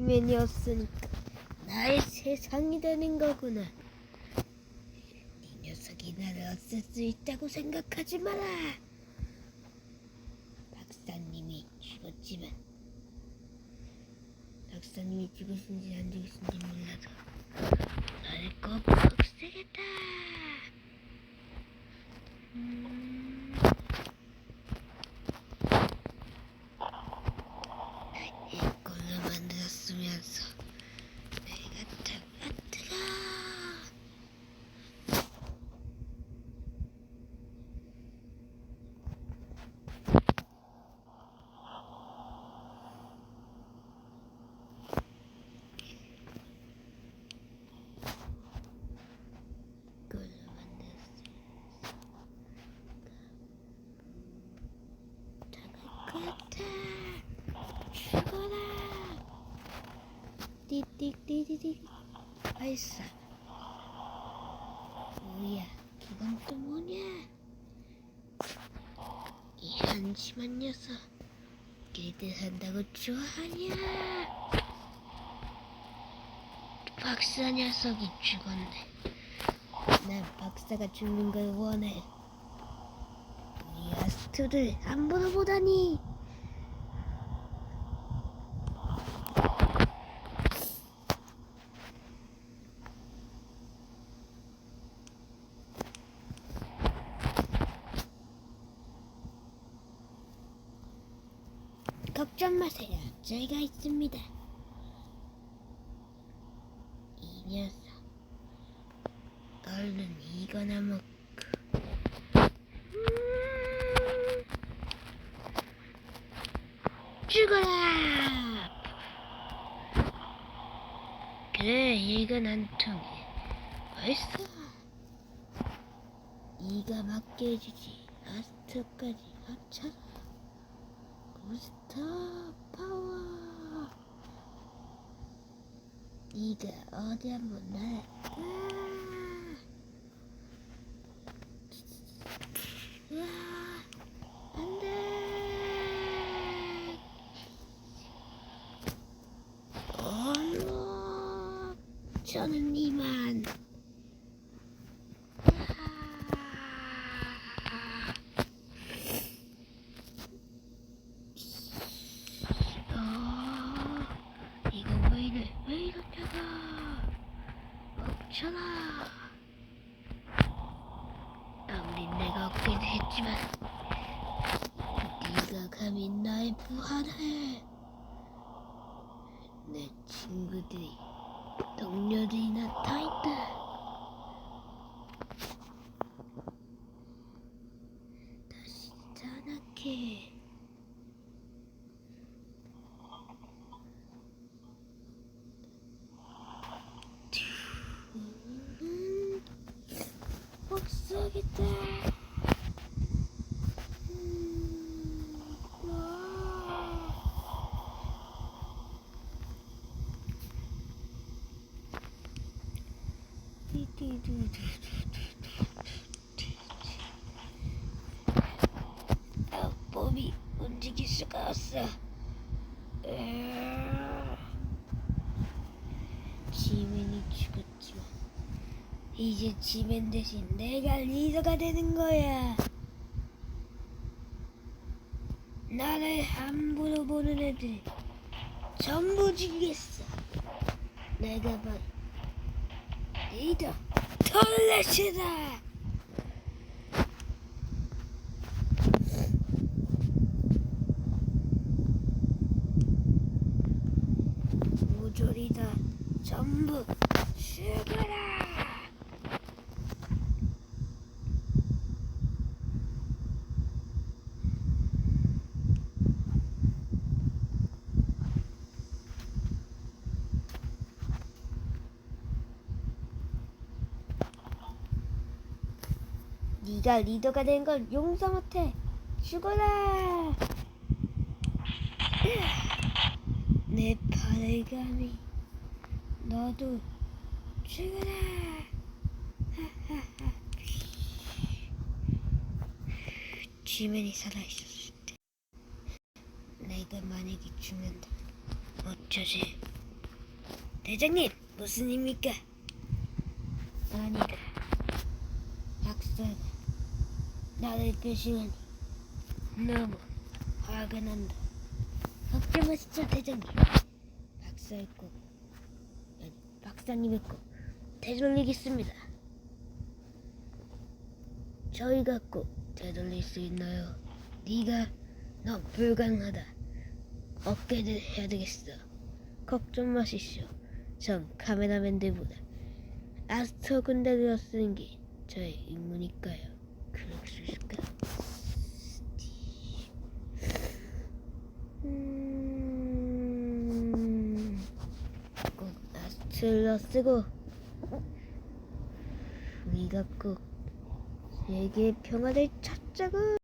맨이었으니까 나의 세상이 되는 거구나. 이 녀석이 나를 없앨 수 있다고 생각하지 마라. 박사님이 죽었지만 박사님이 죽으신지 안 죽으신지 몰라도 나를 꼭 없애겠다. 음... 이걸로 만들었으면서 내가 다 뜨거. 이걸로 만들었으면서 같아. 죽어라. 띠띠띠띠띠 발사 뭐야 이건 또 뭐냐? 이 한심한 녀석 길드 산다고 좋아하냐? 박사 녀석이 죽었네. 난 박사가 죽는 걸 원해. 우리 아스트를 함부로 보다니 걱정 마세요. 저희가 있습니다. 이 녀석. 얼른 이거나 먹고. 음. 죽어라! 그래, 이건 안 통해. 벌써. 이가 맞게 해주지. 아스트까지 합쳐라. 부스터 파워. 이가 어디 한번 날 으아! 안돼! 어머! 저는 이만 아. 아, 이거 왜 이래? 왜 이러냐가? 멈춰라. 아무리 내가 없긴 했지만, 네가 감히 나의 부활해. 내 친구들이, 동료들이 나타있다. 다시 자나게. 음, 복수하겠다. 음, 와. 아, 몸 이제 지맨 대신 내가 리더가 되는 거야. 나를 함부로 보는 애들 전부 죽이겠어. 내가 바로 리더 톨렛이다. 모조리다 전부 죽어라. 네가 리더가 된 걸 용서 못해. 죽어라. 내 감히 너도 죽어라. 지맨이 살아있었을 때 내가 만약에 죽는다 어쩌지? 대장님, 무슨 일입니까? 아니다. 박사가 나를 배신하니 너무 화가 난다. 걱정 마시죠, 대장님. 박사를 꼭, 아니, 박사님을 꼭 되돌리겠습니다. 저희가 꼭 되돌릴 수 있나요? 네가 너 불가능하다. 어깨를 해야 되겠어. 걱정 마시오. 전 카메라맨들보다 아스터 군대를 쓰는 게 저의 임무니까요. 음, 꼭 아스트를 쓰고 우리가 꼭 세계 평화를 찾자고.